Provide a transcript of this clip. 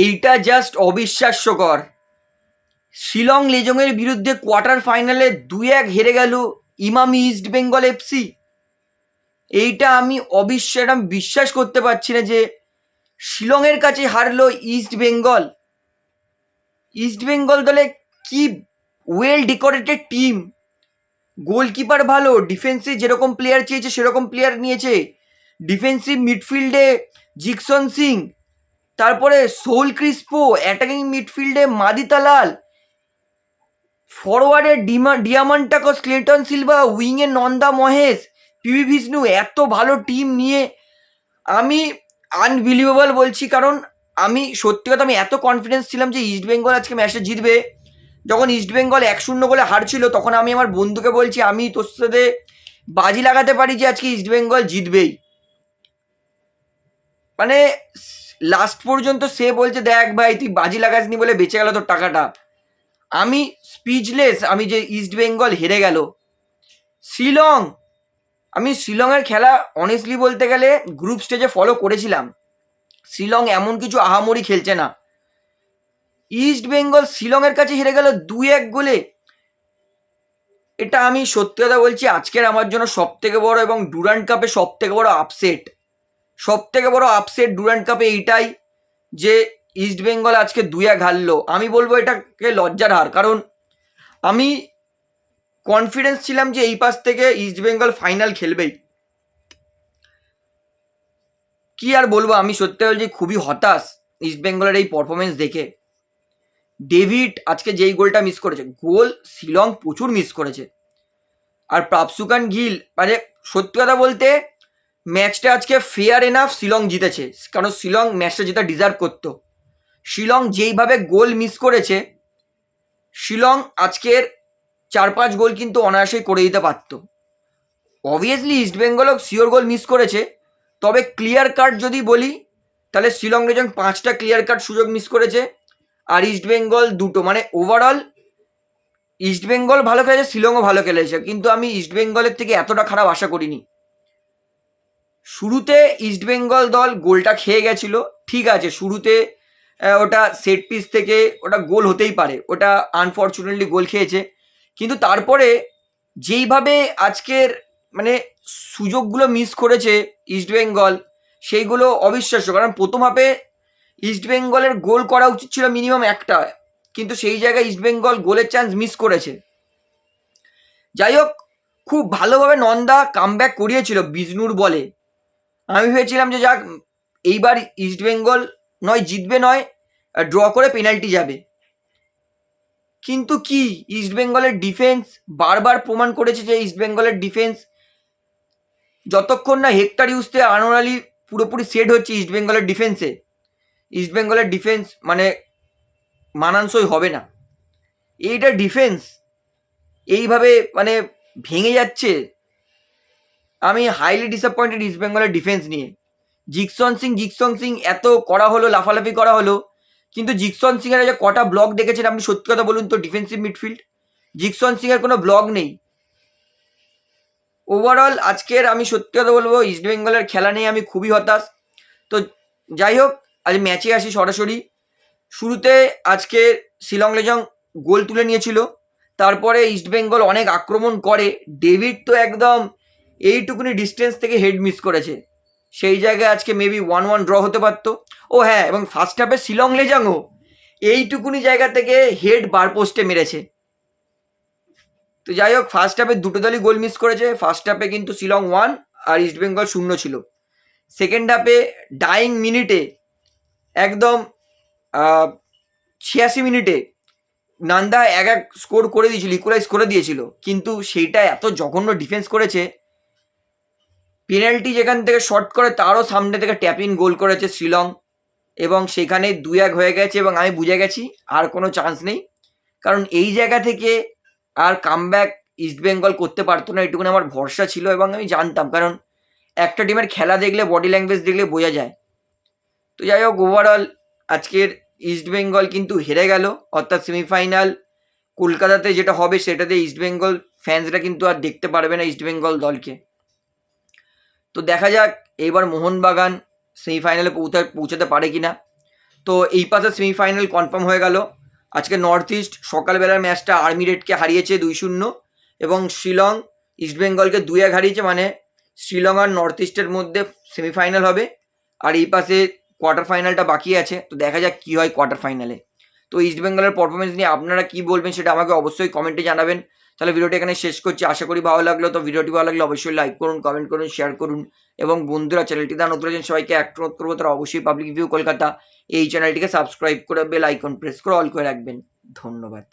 এইটা জাস্ট অবিশ্বাস্যকর। শিলং লেজংয়ের বিরুদ্ধে কোয়ার্টার ফাইনালে দুই এক হেরে গেল ইমামি ইস্ট বেঙ্গল এফসি এইটা আমি অবিশ্বাস বিশ্বাস করতে পারছি না যে শিলংয়ের কাছে হারলো ইস্ট বেঙ্গল ইস্ট বেঙ্গল দলে কি ওয়েল ডেকোরেটেড টিম গোলকিপার ভালো ডিফেন্সে যেরকম প্লেয়ার চেয়েছে, সেরকম প্লেয়ার নিয়েছে। ডিফেন্সিভ মিডফিল্ডে জিকসন সিং তারপরে সোল ক্রিস্পো অ্যাটাকিং মিডফিল্ডে মাদিতালাল ফরওয়ার্ডে ডিমা ডিয়ামান্টাকস ক্লেটন সিলভা উইংয়ে নন্দা মহেশ, পিভি বিষ্ণু, এত ভালো টিম নিয়ে আমি আনবিলিভেবল বলছি কারণ আমি সত্যি কথা আমি এত কনফিডেন্স ছিলাম যে ইস্ট বেঙ্গল আজকে ম্যাচটা জিতবে। যখন ইস্ট বেঙ্গল এক শূন্য গোলে হারছিল, তখন আমি আমার বন্ধুকে বলছি, আমি তোর সাথে বাজি লাগাতে পারি যে আজকে ইস্ট বেঙ্গল জিতবেই। মানে লাস্ট পর্যন্ত সে বলছে, দেখ ভাই, তুই বাজি লাগাসনি বলে বেঁচে গেল তোর টাকাটা। আমি স্পিচলেস আমি যে ইস্ট বেঙ্গল হেরে গেল। শিলং, আমি শিলংয়ের খেলা অনেস্টলি বলতে গেলে গ্রুপ স্টেজে ফলো করেছিলাম। শিলং এমন কিছু আহামরি খেলছে না। ইস্ট বেঙ্গল শিলংয়ের কাছে হেরে গেল দুই এক গোলে। এটা আমি সত্যি কথা বলছি, আজকের আমার জন্য সব থেকে বড় এবং ডুরান্ড কাপে সব থেকে বড় আপসেট সব থেকে বড় আপসেট ডুরান্ড কাপে এইটাই যে ইস্ট বেঙ্গল আজকে এক হারলো আমি বলব এটাকে লজ্জার হার, কারণ আমি কনফিডেন্স ছিলাম যে এই পাশ থেকে ইস্ট বেঙ্গল ফাইনাল খেলবেই। কি আর বলব, আমি সত্যি বলছি, খুবই হতাশ ইস্ট বেঙ্গলের এই পারফরমেন্স দেখে। ডেভিড আজকে যেই গোলটা মিস করেছে, গোল শিলং প্রচুর মিস করেছে। আর প্রাপসুকান গিল মানে সত্যি কথা বলতে ম্যাচটা আজকে ফেয়ার এনাফ শিলং জিতেছে। কারণ শিলং ম্যাচটা জেতা ডিজার্ভ করতো। শিলং যেইভাবে গোল মিস করেছে, শিলং আজকের চার পাঁচ গোল কিন্তু অনায়াসেই করে দিতে পারতো। অবভিয়াসলি ইস্ট বেঙ্গলও শিওর গোল মিস করেছে, তবে ক্লিয়ার কাট যদি বলি, তাহলে শিলং রেজন পাঁচটা ক্লিয়ার কাট সুযোগ মিস করেছে, আর ইস্ট বেঙ্গল দুটো। মানে ওভারঅল ইস্ট বেঙ্গল ভালো খেলেছে, শিলংও ভালো খেলেছে। কিন্তু আমি ইস্ট বেঙ্গলের থেকে এতটা খারাপ আশা করিনি। শুরুতে ইস্ট বেঙ্গল দল গোলটা খেয়ে গেছিল, ঠিক আছে, শুরুতে ওটা সেট পিস থেকে ওটা গোল হতেই পারে, ওটা আনফর্চুনেটলি গোল খেয়েছে, কিন্তু তারপরে যেইভাবে আজকের মানে সুযোগগুলো মিস করেছে ইস্ট বেঙ্গল সেইগুলো অবিশ্বাস্য, কারণ প্রথম হাফে ইস্ট বেঙ্গলের গোল করা উচিত ছিল মিনিমাম একটা, কিন্তু সেই জায়গায় ইস্ট বেঙ্গল গোলের চান্স মিস করেছে। যাই হোক, খুব ভালোভাবে নন্দা কামব্যাক করিয়েছিল বিষ্ণুর বলে। আমি ভেবেছিলাম যে যাক, এইবার ইস্ট বেঙ্গল নয়, জিতবে নয় ড্র করে পেনাল্টি যাবে। কিন্তু কি ইস্ট বেঙ্গলের ডিফেন্স বারবার প্রমাণ করেছে যে ইস্ট বেঙ্গলের ডিফেন্স যতক্ষণ না হেক্টর ইউজতে আনোয়ার আলী পুরোপুরি সেট হচ্ছে ইস্ট বেঙ্গলের ডিফেন্সে ইস্ট বেঙ্গলের ডিফেন্স মানে মানানসই হবে না। এইটা ডিফেন্স এইভাবে মানে ভেঙে যাচ্ছে। আমি হাইলি ডিসঅ্যাপয়েন্টেড ইস্ট বেঙ্গলের ডিফেন্স নিয়ে। জিকসন সিং জিকসন সিং এত করা হলো, লাফালাফি করা হলো, কিন্তু জিকসন সিং এর যে কটা ব্লক দেখেছেন আপনি সত্যি কথা বলুন তো ডিফেন্সিভ মিডফিল্ড জিকসন সিং এর কোনো ব্লক নেই। ওভারঅল আজকের আমি সত্যি কথা বলব ইস্ট বেঙ্গলের খেলা নিয়ে আমি খুবই হতাশ। তো যাই হোক, আজ ম্যাচে আসি সরাসরি। শুরুতে আজকে শিলং লেজং গোল তুলে নিয়েছিল। তারপরে ইস্ট বেঙ্গল অনেক আক্রমণ করে। ডেভিড তো একদম এইটুকুনি ডিস্টেন্স থেকে হেড মিস করেছে। সেই জায়গায় আজকে মেবি ওয়ান ওয়ান ড্র হতে পারতো। ও হ্যাঁ এবং ফার্স্ট হাফে শিলং লেজাংও এইটুকুনি জায়গা থেকে হেড বার পোস্টে মেরেছে। তো যাই হোক ফার্স্ট হাফে দুটো দলই গোল মিস করেছে। ফার্স্ট হাফে কিন্তু শিলং ওয়ান আর ইস্ট বেঙ্গল শূন্য ছিল। সেকেন্ড হাফে ডাইং মিনিটে একদম ছিয়াশি মিনিটে নান্দা এক এক স্কোর করে দিয়েছিল ইকুয়ালাইজ করে দিয়েছিল। কিন্তু সেইটা এত জঘন্য ডিফেন্স করেছে পেনাল্টি যেখান থেকে শর্ট করে, তারও সামনে থেকে ট্যাপ গোল করেছে শিলং। এবং সেখানে দুই এক হয়ে গেছে এবং আমি বুঝে গেছি, আর কোনো চান্স নেই। কারণ এই জায়গা থেকে আর কামব্যাক ইস্ট বেঙ্গল করতে পারতো না, এটুকুনি আমার ভরসা ছিল এবং আমি জানতাম। কারণ একটা টিমের খেলা দেখলে বডি ল্যাঙ্গুয়েজ দেখলে বোঝা যায়। তো যাই হোক ওভারঅল আজকের ইস্ট বেঙ্গল কিন্তু হেরে গেল। অর্থাৎ সেমিফাইনাল কলকাতাতে যেটা হবে, সেটাতে ইস্ট বেঙ্গল ফ্যান্সরা কিন্তু আর দেখতে পারবে না ইস্ট বেঙ্গল দলকে। তো দেখা যাক এইবার মোহনবাগান সেমিফাইনালে পৌঁছা, পৌঁছাতে পারে কি না তো এই পাশে সেমিফাইনাল কনফার্ম হয়ে গেল। আজকে নর্থ ইস্ট সকালবেলার ম্যাচটা আর্মি রেডকে হারিয়েছে দুই শূন্য এবং শিলং ইস্টবেঙ্গলকে দুই এক হারিয়েছে মানে শিলং আর নর্থ ইস্টের মধ্যে সেমিফাইনাল হবে। আর এই পাশে কোয়ার্টার ফাইনালটা বাকি আছে, তো দেখা যাক কী হয় কোয়ার্টার ফাইনালে তো ইস্টবেঙ্গলের পারফরমেন্স নিয়ে আপনারা কী বলবেন সেটা আমাকে অবশ্যই কমেন্টে জানাবেন। তাহলে ভিডিওটি এখানে শেষ করছি। আশা করি ভালো লাগল, তো ভিডিওটি ভালো লাগলে অবশ্যই লাইক করুন কমেন্ট করুন শেয়ার করুন। এবং বন্ধুরা চ্যানেলটি দান নতুন আছেন, সবাইকে অ্যাক্ট করব, তারা অবশ্যই পাবলিক ভিউ কলকাতা এই চ্যানেলটিকে সাবস্ক্রাইব করে বেল আইকন প্রেস করে অল করে রাখবেন। ধন্যবাদ।